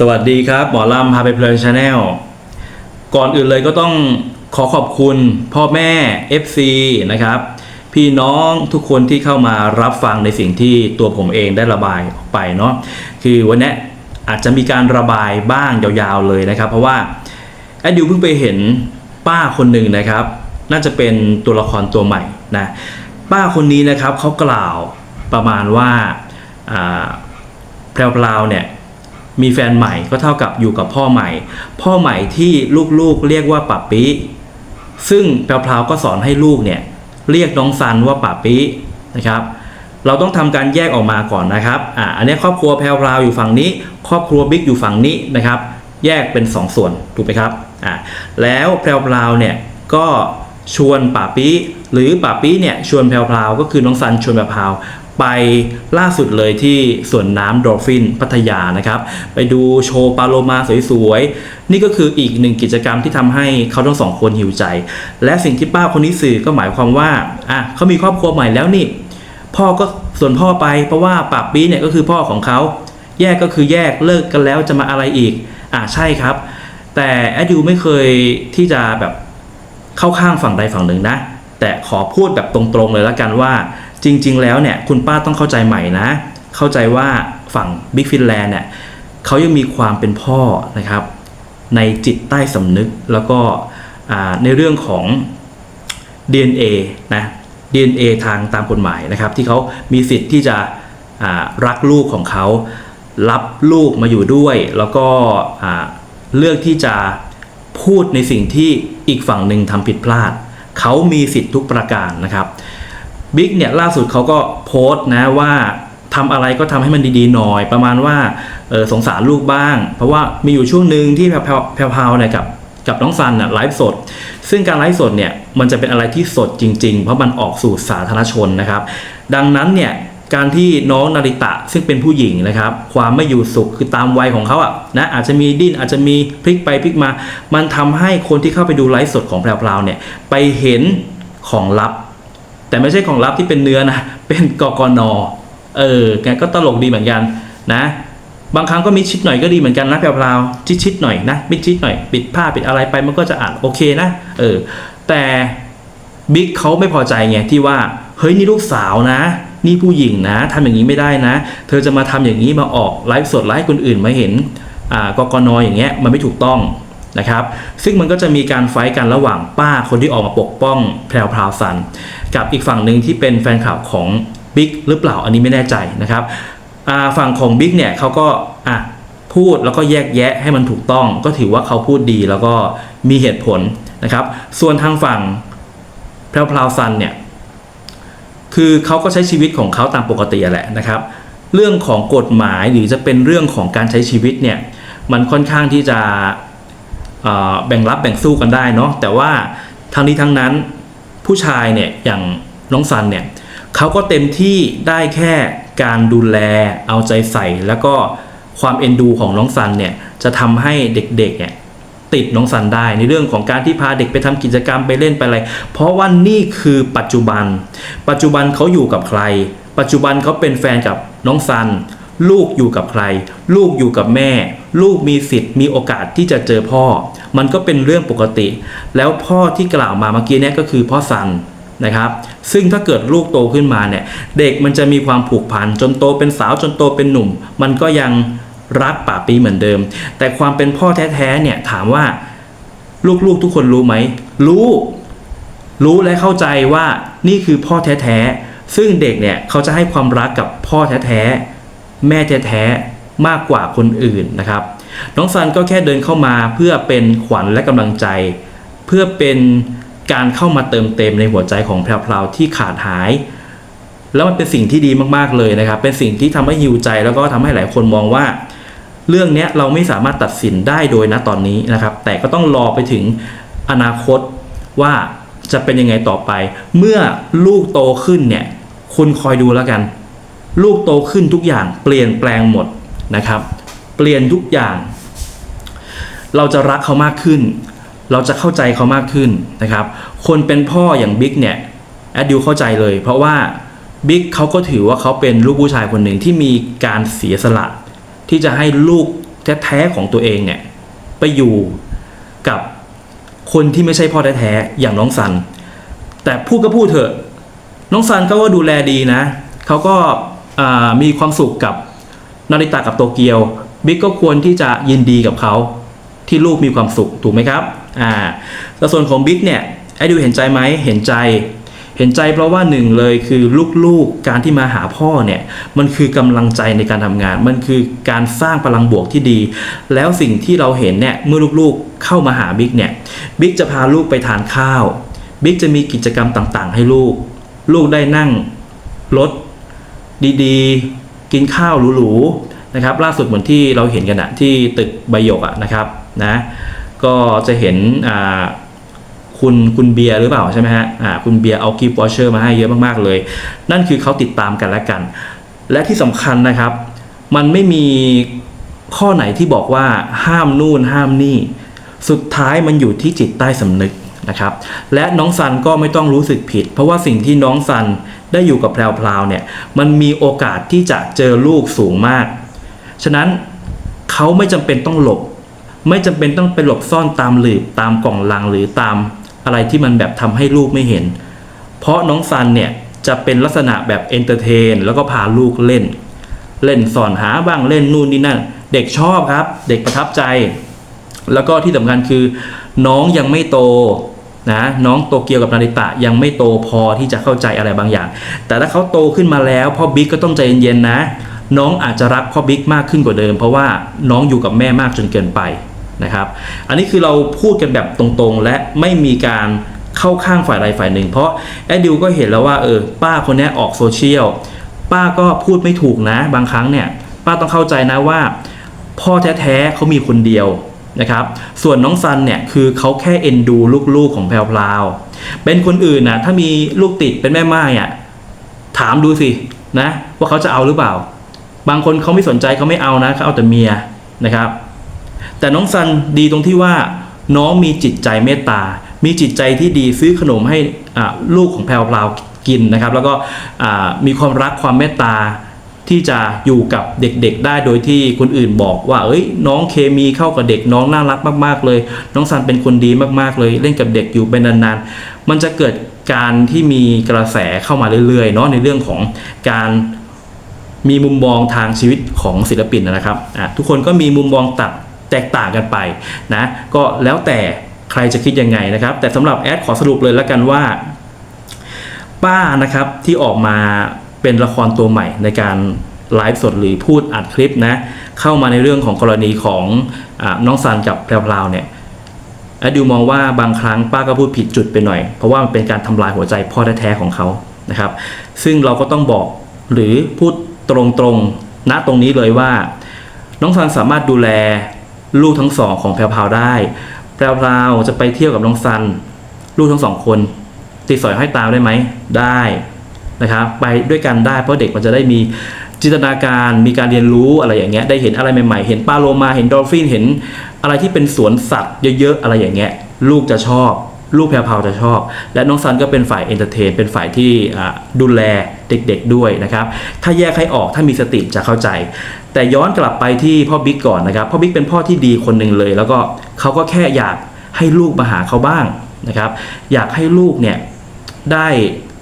สวัสดีครับ หมอลำพาไปเพลินชาแนลก่อนอื่นเลยก็ต้องขอขอบคุณพ่อแม่ FC นะครับ พี่น้องทุกคนที่เข้ามารับฟังในสิ่งที่ตัวผมเองได้ระบายออกไปเนาะคือวันนี้อาจจะมีการระบายบ้างยาวๆเลยนะครับ เพราะว่าแอดดิวเพิ่งไปเห็นป้าคนหนึ่งนะครับ น่าจะเป็นตัวละครตัวใหม่นะป้าคนนี้นะครับเขากล่าวประมาณว่าแพรวๆเนี่ย มีแฟนใหม่ก็เท่ากับอยู่กับพ่อใหม่ พ่อใหม่ที่ลูกๆเรียกว่าปับปิซึ่งแพรวๆก็สอนให้ลูกเนี่ยเรียกน้องซันว่าปับปินะครับ เราต้องทำการแยกออกมาก่อนนะครับอ่าอันนี้ครอบครัวแพรวๆอยู่ฝั่งนี้ ครอบครัวบิ๊กอยู่ฝั่งนี้นะครับ แยกเป็น 2ส่วนถูกไหมครับอ่าแล้วแพรวๆเนี่ยก็ชวนป่าปี้หรือป่าปี้เนี่ยชวนแพรวๆก็คือน้องซันชวนแพรว ไปล่าสุดเลยที่สวนน้ำดอลฟินพัทยานะครับ ไปดูโชว์ปลาโลมาสวยๆ นี่ก็คืออีกหนึ่งกิจกรรมที่ทำให้เขาทั้งสองคนหิวใจ และสิ่งที่ป้าคนนี้สื่อก็หมายความว่าอะเขามีครอบครัวใหม่แล้วนี่ พ่อก็ส่วนพ่อไปเพราะว่าปาปี้เนี่ยก็คือพ่อของเขาแยกก็คือแยกเลิกกันแล้วจะมาอะไรอีกอ่าใช่ครับ แต่แอดยูไม่เคยที่จะแบบเข้าข้างฝั่งใดฝั่งหนึ่งนะ แต่ขอพูดแบบตรงๆเลยละกันว่า จริง ๆ แล้วเนี่ยคุณป้าต้องเข้าใจใหม่นะ เข้าใจว่าฝั่งบิ๊กฟินแลนด์เนี่ยเขายังมีความเป็นพ่อนะครับ ในจิตใต้สำนึกแล้วก็ในเรื่องของ DNA นะ DNA ทางตามกฎหมายนะครับ ที่เขามีสิทธิ์ที่จะรักลูกของเขารับลูกมาอยู่ด้วย แล้วก็เลือกที่จะพูดในสิ่งที่อีกฝั่งหนึ่งทำผิดพลาด เขามีสิทธิ์ทุกประการนะครับ บิ๊กเนี่ยล่าสุดเขาก็โพสต์นะว่าทำอะไรก็ทำให้มันดีๆหน่อย ประมาณว่าเออสงสารลูกบ้าง เพราะว่ามีอยู่ช่วงหนึ่งที่แพรวๆเนี่ยกับกับน้องซันน่ะไลฟ์สด ซึ่งการไลฟ์สดเนี่ยมันจะเป็นอะไรที่สดจริง ๆ เพราะมันออกสู่สาธารณชนนะครับ ดังนั้นเนี่ยการที่น้องนาริตะซึ่งเป็นผู้หญิงนะครับ ความไม่อยู่สุขคือตามวัยของเขาอะนะอาจจะมีดิ้นอาจจะมีพลิกไปพลิกมา มันทำให้คนที่เข้าไปดูไลฟ์สดของแพรวๆเนี่ยไปเห็นของลับ แต่ไม่ใช่ของลับที่เป็นเนื้อนะ เป็นกกนเออแกก็ตลกดีเหมือนกันนะ บางครั้งก็มิดชิดหน่อยก็ดีเหมือนกันนะแพรวๆชิดชิดหน่อยนะมิดชิดหน่อย ปิดผ้าปิดอะไรไปมันก็จะอ่านโอเคนะเออแต่บิ๊กเขาไม่พอใจไงที่ว่าเฮ้ยนี่ลูกสาวนะ นี่ผู้หญิงนะทำอย่างนี้ไม่ได้นะ เธอจะมาทำอย่างนี้มาออกไลฟ์สดไลฟ์คนอื่นมาเห็นอ่ากกนอย่างเงี้ยมันไม่ถูกต้อง นะครับ ซึ่งมันก็จะมีการไฟท์กันระหว่างป้าคนที่ออกมาปกป้องแพรวพราวซัน กับอีกฝั่งหนึ่งที่เป็นแฟนคลับของบิ๊กหรือเปล่าอันนี้ไม่แน่ใจนะครับฝั่งของบิ๊กเนี่ยเขาก็อะพูดแล้วก็แยกแยะให้มันถูกต้อง ก็ถือว่าเขาพูดดีแล้วก็มีเหตุผลนะครับ ส่วนทางฝั่งแพรวพราวซันเนี่ยคือเขาก็ใช้ชีวิตของเขาตามปกติแหละนะครับ เรื่องของกฎหมายหรือจะเป็นเรื่องของการใช้ชีวิตเนี่ยมันค่อนข้างที่จะ แบ่งรับแบ่งสู้กันได้เนาะแต่ว่าทั้งนี้ทั้งนั้นผู้ชายเนี่ยอย่างน้องซันเนี่ยเขาก็เต็มที่ได้แค่การดูแลเอาใจใส่ แล้วก็ความเอ็นดูของน้องซันเนี่ยจะทำให้เด็กๆเนี่ยติดน้องซันได้ในเรื่องของการที่พาเด็กไปทำกิจกรรมไปเล่นไปอะไร เพราะว่านี่คือปัจจุบัน ปัจจุบันเขาอยู่กับใคร ปัจจุบันเขาเป็นแฟนกับน้องซัน ลูกอยู่กับใคร ลูกอยู่กับแม่ ลูกมีสิทธิ์มีโอกาสที่จะเจอพ่อ มันก็เป็นเรื่องปกติ แล้วพ่อที่กล่าวมาเมื่อกี้เนี่ยก็คือพ่อซันนะครับซึ่งถ้าเกิดลูกโตขึ้นมาเนี่ยเด็กมันจะมีความผูกพันจนโตเป็นสาวจนโตเป็นหนุ่ม มันก็ยังรักป่าปีเหมือนเดิม แต่ความเป็นพ่อแท้ๆเนี่ยถามว่าลูกๆทุกคนรู้ไหมรู้ รู้และเข้าใจว่านี่คือพ่อแท้ๆซึ่งเด็กเนี่ยเขาจะให้ความรักกับพ่อแท้ๆ แม่แท้ๆมากกว่าคนอื่นนะครับ น้องซันก็แค่เดินเข้ามาเพื่อเป็นขวัญและกำลังใจ เพื่อเป็นการเข้ามาเติมเต็มในหัวใจของแพรวๆที่ขาดหาย แล้วมันเป็นสิ่งที่ดีมากๆเลยนะครับ เป็นสิ่งที่ทำให้ฮิวใจแล้วก็ทำให้หลายคนมองว่า เรื่องนี้เราไม่สามารถตัดสินได้โดยณตอนนี้นะครับ แต่ก็ต้องรอไปถึงอนาคตว่าจะเป็นยังไงต่อไป เมื่อลูกโตขึ้นเนี่ย คุณคอยดูแล้วกัน ลูกโตขึ้นทุกอย่างเปลี่ยนแปลงหมดนะครับ เปลี่ยนทุกอย่าง เราจะรักเขามากขึ้น เราจะเข้าใจเขามากขึ้นนะครับ คนเป็นพ่ออย่างบิ๊กเนี่ยแอดดิวเข้าใจเลย เพราะว่าบิ๊กเขาก็ถือว่าเขาเป็นลูกผู้ชายคนหนึ่งที่มีการเสียสละ ที่จะให้ลูกแท้ๆของตัวเองเนี่ยไปอยู่กับคนที่ไม่ใช่พ่อแท้ๆอย่างน้องซัน แต่พูดก็พูดเถอะ น้องซันเขาก็ดูแลดีนะเขาก็ มีความสุขกับนาริตะกับโตเกียวบิ๊กก็ควรที่จะยินดีกับเขาที่ลูกมีความสุขถูกไหมครับอ่าแต่ส่วนของบิ๊กเนี่ยไอ้ดูเห็นใจไหมเห็นใจ เห็นใจเพราะว่าหนึ่งเลยคือลูกๆการที่มาหาพ่อเนี่ยมันคือกำลังใจในการทำงาน มันคือการสร้างพลังบวกที่ดี แล้วสิ่งที่เราเห็นเนี่ยเมื่อลูกๆเข้ามาหาบิ๊กเนี่ยบิ๊กจะพาลูกไปทานข้าวบิ๊กจะมีกิจกรรมต่างๆ ให้ลูก ลูกได้นั่งรถ ดีๆ กินข้าวหรูๆนะครับ ล่าสุดเหมือนที่เราเห็นกันอะที่ตึกใบหยกอะนะครับนะก็จะเห็นคุณคุณเบียร์หรือเปล่าใช่ไหมฮะอ่าคุณเบียร์เอากิฟต์วอเชอร์มาให้เยอะมากๆเลย นั่นคือเขาติดตามกันและกัน และที่สำคัญนะครับ มันไม่มีข้อไหนที่บอกว่าห้ามนู่นห้ามนี่ สุดท้ายมันอยู่ที่จิตใต้สำนึก นะครับ และน้องซันก็ไม่ต้องรู้สึกผิด เพราะว่าสิ่งที่น้องซันได้อยู่กับแพรวๆเนี่ยมันมีโอกาสที่จะเจอลูกสูงมาก ฉะนั้นเขาไม่จำเป็นต้องหลบ ไม่จำเป็นต้องไปหลบซ่อนตามหลืบตามกล่องลังหรือตามอะไรที่มันแบบทำให้ลูกไม่เห็น เพราะน้องซันเนี่ยจะเป็นลักษณะแบบเอนเตอร์เทนแล้วก็พาลูกเล่น เล่นสอนหาบ้างเล่นนู่นนี่นั่น เด็กชอบครับ เด็กประทับใจ แล้วก็ที่สำคัญคือ น้องยังไม่โต นะน้องโตเกียวกับนาริตะยังไม่โตพอที่จะเข้าใจอะไรบางอย่าง แต่ถ้าเขาโตขึ้นมาแล้วพ่อบิ๊กก็ต้องใจเย็นๆนะ น้องอาจจะรักพ่อบิ๊กมากขึ้นกว่าเดิม เพราะว่าน้องอยู่กับแม่มากจนเกินไปนะครับ อันนี้คือเราพูดกันแบบตรงๆ และไม่มีการเข้าข้างฝ่ายใดฝ่ายหนึ่ง เพราะแอดดิวก็เห็นแล้วว่าเออป้าคนนี้ออกโซเชียลป้าก็พูดไม่ถูกนะ บางครั้งเนี่ย ป้าต้องเข้าใจนะว่า พ่อแท้ๆเขามีคนเดียว นะครับ ส่วนน้องซันเนี่ยคือเขาแค่เอ็นดูลูกๆของแพรวพราวเป็นคนอื่นนะถ้ามีลูกติดเป็นแม่ไม้อะถามดูสินะว่าเขาจะเอาหรือเปล่า บางคนเขาไม่สนใจเขาไม่เอานะเขาเอาแต่เมียนะครับ แต่น้องซันดีตรงที่ว่าน้องมีจิตใจเมตตา มีจิตใจที่ดีซื้อขนมให้ลูกของแพรวพราวกินนะครับ แล้วก็มีความรักความเมตตา ที่จะอยู่กับเด็กๆได้โดยที่คนอื่นบอกว่า เอ้ย น้องเคมีเข้ากับเด็กน้องน่ารักมากๆเลย น้องซันเป็นคนดีมากๆเลย เล่นกับเด็กอยู่เป็นนานๆ มันจะเกิดการที่มีกระแสเข้ามาเรื่อยๆเนาะในเรื่องของการมีมุมมองทางชีวิตของศิลปินนะครับอะทุกคนก็มีมุมมองตัดแตกต่างกันไปนะก็แล้วแต่ใครจะคิดยังไงนะครับ แต่สำหรับแอดขอสรุปเลยแล้วกันว่า ป้านะครับที่ออกมา เป็นละครตัวใหม่ในการไลฟ์สดหรือพูดอัดคลิปนะ เข้ามาในเรื่องของกรณีของอน้องซันกับแพรวๆเนี่ยแอดดิวมองว่าบางครั้งป้าก็พูดผิดจุดไปหน่อย เพราะว่ามันเป็นการทำลายหัวใจพ่อแท้ๆของเขานะครับ ซึ่งเราก็ต้องบอกหรือพูดตรงๆณตรงนี้เลยว่า น้องซันสามารถดูแลลูกทั้งสองของแพรวๆได้ แพรวๆจะไปเที่ยวกับน้องซัน ลูกทั้งสองคนติดสอยห้อยตามได้ไหมได้ นะครับไปด้วยกันได้เพราะเด็กมันจะได้มีจินตนาการมีการเรียนรู้อะไรอย่างเงี้ยได้เห็นอะไรใหม่ๆ เห็นปลาโลมาเห็นดอลฟินเห็นอะไรที่เป็นสวนสัตว์เยอะๆอะไรอย่างเงี้ยลูกจะชอบ ลูกแพรวๆจะชอบ และน้องซันก็เป็นฝ่ายเอนเตอร์เทนเป็นฝ่ายที่ดูแลเด็กๆด้วยนะครับ ถ้าแยกให้ออกถ้ามีสติจะเข้าใจ แต่ย้อนกลับไปที่พ่อบิ๊กก่อนนะครับพ่อบิ๊กเป็นพ่อที่ดีคนหนึ่งเลย แล้วก็เขาก็แค่อยากให้ลูกมาหาเขาบ้างนะครับ อยากให้ลูกเนี่ยได้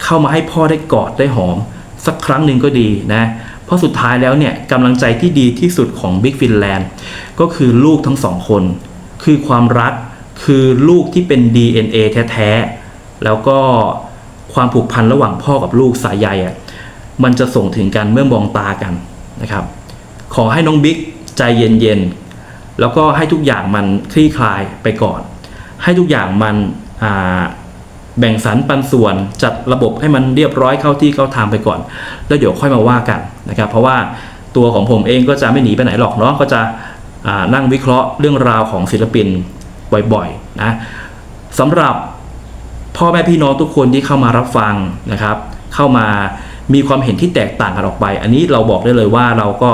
เข้ามาให้พ่อได้กอดได้หอม สักครั้งหนึ่งก็ดีนะ เพราะสุดท้ายแล้วเนี่ยกำลังใจที่ดีที่สุดของ Big Finland ก็คือลูกทั้งสองคน คือความรักคือลูกที่เป็น DNA แท้ๆ แล้วก็ความผูกพันระหว่างพ่อกับลูกสายใยอะมันจะส่งถึงกันเมื่อมองตากันนะครับ ขอให้น้องบิ๊กใจเย็นๆ แล้วก็ให้ทุกอย่างมันคลี่คลายไปก่อน ให้ทุกอย่างมันอ่า แบ่งสรรปันส่วนจัดระบบให้มันเรียบร้อยเข้าที่เข้าทางไปก่อน แล้วเดี๋ยวค่อยมาว่ากันนะครับ เพราะว่าตัวของผมเองก็จะไม่หนีไปไหนหรอกเนาะก็จะนั่งวิเคราะห์เรื่องราวของศิลปินบ่อยๆนะสำหรับพ่อแม่พี่น้องทุกคนที่เข้ามารับฟังนะครับ เข้ามามีความเห็นที่แตกต่างกันออกไป อันนี้เราบอกได้เลยว่าเราก็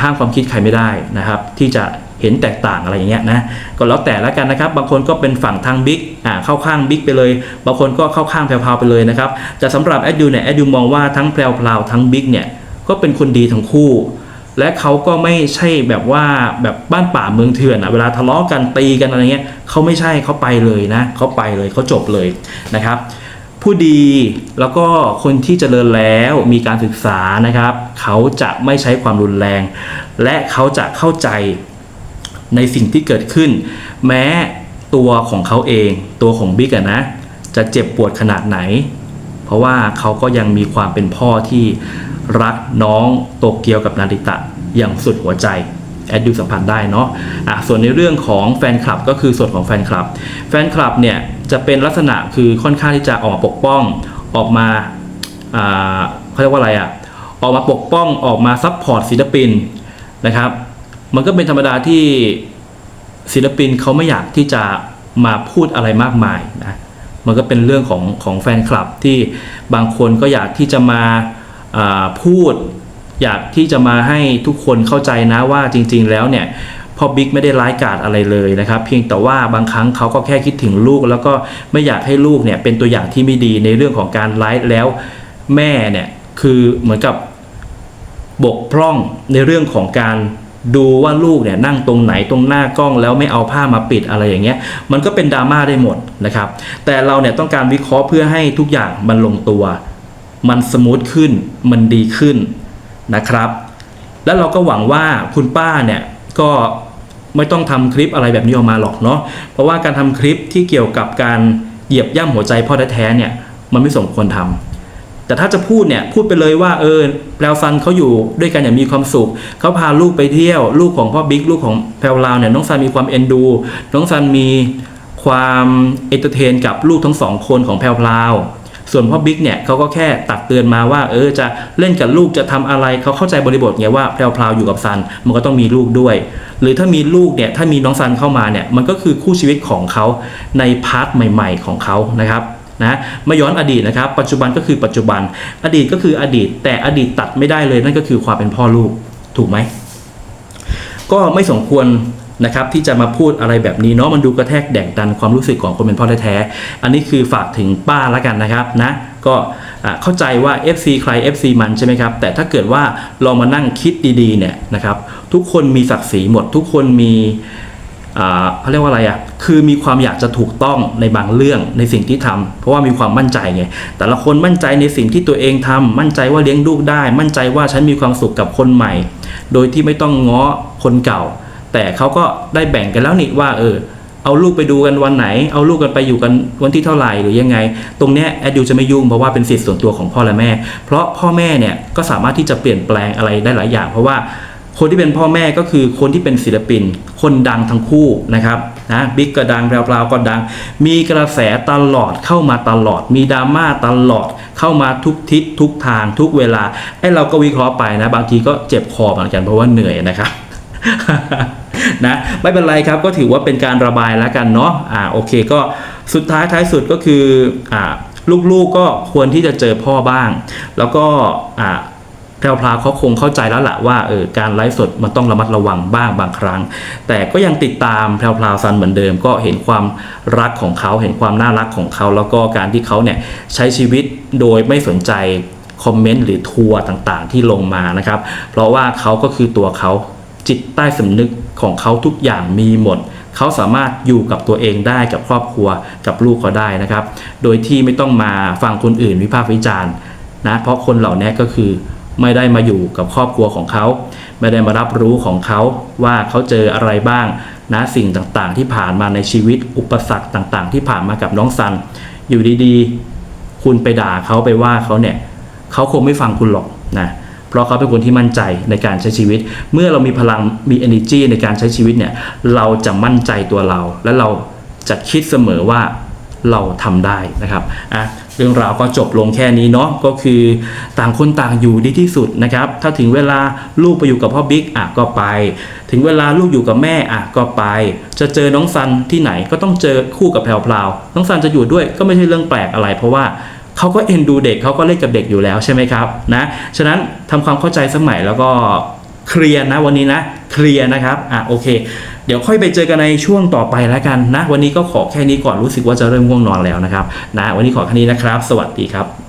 ห้ามความคิดใครไม่ได้นะครับ ที่จะ เห็นแตกต่างอะไรอย่างเงี้ยนะก็แล้วแต่ละกันนะครับ บางคนก็เป็นฝั่งทางบิ๊กอ่าเข้าข้างบิ๊กไปเลย บางคนก็เข้าข้างแพรวๆไปเลยนะครับแต่สำหรับแอดดิวเนี่ยแอดดิวมองว่าทั้งแพรวๆทั้งบิ๊กเนี่ยก็เป็นคนดีทั้งคู่ และเขาก็ไม่ใช่แบบว่าแบบบ้านป่าเมืองเถื่อนอะเวลาทะเลาะกันตีกันอะไรเงี้ยเขาไม่ใช่เขาไปเลยนะเขาไปเลยเขาจบเลยนะครับผู้ดีแล้วก็คนที่เจริญแล้วมีการศึกษานะครับ เขาจะไม่ใช้ความรุนแรง และเขาจะเข้าใจ ในสิ่งที่เกิดขึ้น แม้ตัวของเขาเองตัวของบิ๊กอะนะ จะเจ็บปวดขนาดไหน เพราะว่าเขาก็ยังมีความเป็นพ่อที่รักน้องโตเกียวกับนาริตะอย่างสุดหัวใจแอดดูสัมพันธ์ได้เนาะอะส่วนในเรื่องของแฟนคลับก็คือส่วนของแฟนคลับ แฟนคลับเนี่ยจะเป็นลักษณะคือค่อนข้างที่จะออกมาปกป้องออกมาอ่าเขาเรียกว่าอะไรอะออกมาปกป้องออกมาซัพพอร์ตศิลปินนะครับ มันก็เป็นธรรมดาที่ศิลปินเขาไม่อยากที่จะมาพูดอะไรมากมายนะมันก็เป็นเรื่องของของแฟนคลับที่บางคนก็อยากที่จะมาาพูด อยากที่จะมาให้ทุกคนเข้าใจนะว่าจริง ๆ แล้วเนี่ยพ่อบิ๊กไม่ได้ร้ายกาจอะไรเลยนะครับ เพียงแต่ว่าบางครั้งเขาก็แค่คิดถึงลูก แล้วก็ไม่อยากให้ลูกเนี่ยเป็นตัวอย่างที่ไม่ดีในเรื่องของการไลฟ์แล้วแม่เนี่ยคือเหมือนกับบกพร่องในเรื่องของการ ดูว่าลูกเนี่ยนั่งตรงไหนตรงหน้ากล้องแล้วไม่เอาผ้ามาปิดอะไรอย่างเงี้ย มันก็เป็นดราม่าได้หมดนะครับ แต่เราเนี่ยต้องการวิเคราะห์เพื่อให้ทุกอย่างมันลงตัว มันสมูทขึ้นมันดีขึ้นนะครับ แล้วเราก็หวังว่าคุณป้าเนี่ยก็ไม่ต้องทำคลิปอะไรแบบนี้ออกมาหรอกเนาะเพราะว่าการทำคลิปที่เกี่ยวกับการเหยียบย่ำหัวใจพ่อแท้ๆเนี่ยมันไม่สมควรทำ แต่ถ้าจะพูดเนี่ยพูดไปเลยว่าเออแพลวซันเขาอยู่ด้วยกันอย่างมีความสุขเขาพาลูกไปเที่ยว ลูกของพ่อบิ๊กลูกของแพลวลาวเนี่ยน้องซันมีความเอ็นดู น้องซันมีความเอนเตอร์เทนกับลูกทั้งสองคนของแพลวลาวส่วนพ่อบิ๊กเนี่ยเขาก็แค่ตักเตือนมาว่า เออจะเล่นกับลูกจะทำอะไรเขาเข้าใจบริบทไงว่าแพลวพลาวอยู่กับซันมันก็ต้องมีลูกด้วย หรือถ้ามีลูกเนี่ยถ้ามีน้องซันเข้ามาเนี่ยมันก็คือคู่ชีวิตของเขาในพาร์ทใหม่ ๆ ของเขานะครับ นะม่ย้อนอดีตนะครับ ปัจจุบันก็คือปัจจุบัน อดีตก็คืออดีต แต่อดีตตัดไม่ได้เลยนั่นก็คือความเป็นพ่อลูกถูกไหมก็ไม่สมควรนะครับที่จะมาพูดอะไรแบบนี้เนาะมันดูกระแทกแดกดันความรู้สึกของคนเป็นพ่อแท้ๆอันนี้คือฝากถึงป้าละกันนะครับนะก็เข้าใจว่า FC ใคร FC มันใช่ไหมครับ แต่ถ้าเกิดว่าลองมานั่งคิดดีๆเนี่ยนะครับทุกคนมีศักดิ์ศรีหมด ทุกคนมี เขาเรียกว่าอะไรอะคือมีความอยากจะถูกต้องในบางเรื่องในสิ่งที่ทำเพราะว่ามีความมั่นใจไงแต่ละคนมั่นใจในสิ่งที่ตัวเองทำมั่นใจว่าเลี้ยงลูกได้ มั่นใจว่าฉันมีความสุขกับคนใหม่ โดยที่ไม่ต้องง้อคนเก่า แต่เขาก็ได้แบ่งกันแล้วนี่ว่าเออเอาลูกไปดูกันวันไหน เอาลูกกันไปอยู่กันวันที่เท่าไหร่หรือยังไง ตรงเนี้ยแอดยูจะไม่ยุ่งเพราะว่าเป็นสิทธิส่วนตัวของพ่อและแม่ เพราะพ่อแม่เนี่ยก็สามารถที่จะเปลี่ยนแปลงอะไรได้หลายอย่าง เพราะว่า คนที่เป็นพ่อแม่ก็คือคนที่เป็นศิลปิน คนดังทั้งคู่นะครับนะบิ๊กก็ดังแพรวๆก็ดัง มีกระแสตลอดเข้ามาตลอด มีดราม่าตลอด เข้ามาทุกทิศทุกทางทุกเวลาไอ้เราก็วิเคราะห์ไปนะ บางทีก็เจ็บคอเหมือนกันเพราะว่าเหนื่อยนะครับนะไม่เป็นไรครับก็ถือว่าเป็นการระบายแล้วกันเนาะอ่าโอเคก็สุดท้ายท้ายสุดก็คืออ่าลูกๆก็ควรที่จะเจอพ่อบ้าง แล้วก็อ่า แพรวพราเขาคงเข้าใจแล้วละว่าเออการไลฟ์สดมันต้องระมัดระวังบ้างบางครั้ง แต่ก็ยังติดตามแพรวพราวซันเหมือนเดิม ก็เห็นความรักของเขาเห็นความน่ารักของเขา แล้วก็การที่เขาเนี่ยใช้ชีวิตโดยไม่สนใจคอมเมนต์หรือทัวร์ต่างๆ ที่ลงมานะครับ เพราะว่าเขาก็คือตัวเขาจิตใต้สำนึกของเขาทุกอย่างมีหมด เขาสามารถอยู่กับตัวเองได้กับครอบครัวกับลูกเขาได้นะครับ โดยที่ไม่ต้องมาฟังคนอื่นวิพากษ์วิจารณ์นะเพราะคนเหล่านี้ก็คือ ไม่ได้มาอยู่กับครอบครัวของเขา ไม่ได้มารับรู้ของเขาว่าเขาเจออะไรบ้างนะสิ่งต่างๆ ที่ผ่านมาในชีวิตอุปสรรคต่างๆ ที่ผ่านมากับน้องซัน อยู่ดีๆ คุณไปด่าเขาไปว่าเขาเนี่ยเขาคงไม่ฟังคุณหรอกนะเพราะเขาเป็นคนที่มั่นใจในการใช้ชีวิต เมื่อเรามีพลังมี energy ในการใช้ชีวิตเนี่ยเราจะมั่นใจตัวเรา และเราจะคิดเสมอว่าเราทำได้นะครับอะ เรื่องราวก็จบลงแค่นี้เนาะก็คือต่างคนต่างอยู่ดีที่สุดนะครับ ถ้าถึงเวลาลูกไปอยู่กับพ่อบิ๊กอะก็ไป ถึงเวลาลูกอยู่กับแม่อะก็ไป จะเจอน้องซันที่ไหนก็ต้องเจอคู่กับแพรวพราวน้องซันจะอยู่ด้วยก็ไม่ใช่เรื่องแปลกอะไร เพราะว่าเขาก็เอ็นดูเด็กเขาก็เล่นกับเด็กอยู่แล้วใช่ไหมครับนะฉะนั้นทำความเข้าใจสมัยแล้วก็ เคลียร์นะวันนี้นะเคลียร์นะครับอะโอเค เดี๋ยวค่อยไปเจอกันในช่วงต่อไปแล้วกันนะ วันนี้ก็ขอแค่นี้ก่อนรู้สึกว่าจะเริ่มง่วงนอนแล้วนะครับนะวันนี้ขอแค่นี้นะครับ สวัสดีครับ